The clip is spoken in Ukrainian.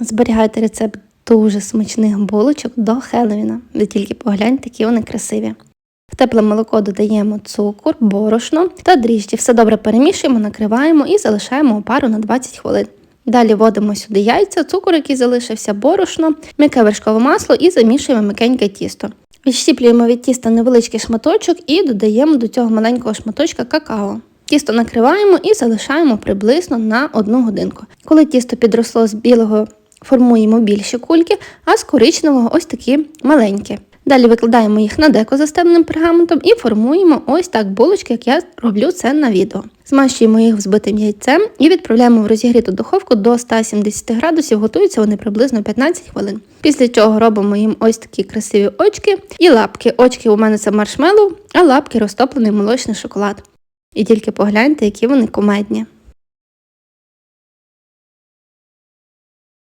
Зберігайте рецепт дуже смачних булочок до Хеллоуіна. Ви тільки погляньте, які вони красиві. В тепле молоко додаємо цукор, борошно та дріжджі. Все добре перемішуємо, накриваємо і залишаємо у пару на 20 хвилин. Далі вводимо сюди яйця, цукор, який залишився, борошно, м'яке вершкове масло і замішуємо м'якеньке тісто. Відщіплюємо від тіста невеличкий шматочок і додаємо до цього маленького шматочка какао. Тісто накриваємо і залишаємо приблизно на 1 годинку. Коли тісто підросло з білого, формуємо більші кульки, а з коричневого ось такі маленькі. Далі викладаємо їх на деко застеленим пергаментом і формуємо ось так булочки, як я роблю це на відео. Змащуємо їх взбитим яйцем і відправляємо в розігріту духовку до 170 градусів, готуються вони приблизно 15 хвилин. Після чого робимо їм ось такі красиві очки і лапки. Очки у мене це маршмеллоу, а лапки розтоплений молочний шоколад. І тільки погляньте, які вони кумедні.